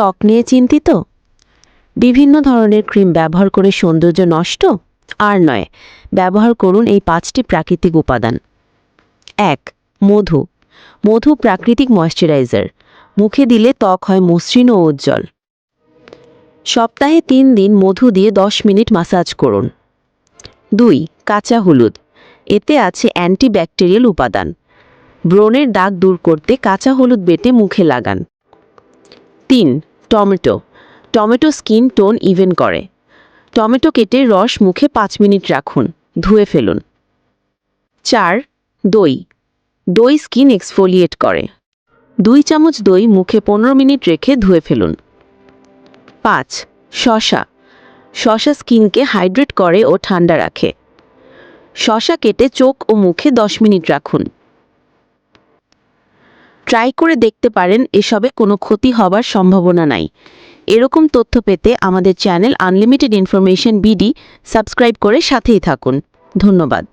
ত্বক নিয়ে চিন্তিত? বিভিন্ন ধরনের ক্রিম ব্যবহার করে সৌন্দর্য নষ্ট? আর নয়, ব্যবহার করুন এই পাঁচটি প্রাকৃতিক উপাদান। এক, মধু। মধু প্রাকৃতিক ময়শ্চারাইজার। মুখে দিলে ত্বক হয় মসৃণ ও উজ্জ্বল। সপ্তাহে তিন দিন মধু দিয়ে দশ মিনিট মাসাজ করুন। দুই, কাঁচা হলুদ। এতে আছে অ্যান্টিব্যাকটেরিয়াল উপাদান। ব্রণের দাগ দূর করতে কাঁচা হলুদ বেটে মুখে লাগান। তিন tomato. Tomato skin tone even করে। টমেটো কেটে রস মুখে পাঁচ মিনিট রাখুন, ধুয়ে ফেলুন। চার, দই। দই স্কিন এক্সফোলিয়েট করে। দুই চামচ দই মুখে পনেরো মিনিট রেখে ধুয়ে ফেলুন। পাঁচ শশা শশা স্কিনকে হাইড্রেট করে ও ঠান্ডা রাখে। শশা কেটে চোখ ও মুখে দশ মিনিট রাখুন। ট্রাই করে দেখতে পারেন, এসবে কোনো ক্ষতি হবার সম্ভাবনা নাই। এরকম তথ্য পেতে আমাদের channel unlimited information BD subscribe করে সাথেই থাকুন। ধন্যবাদ।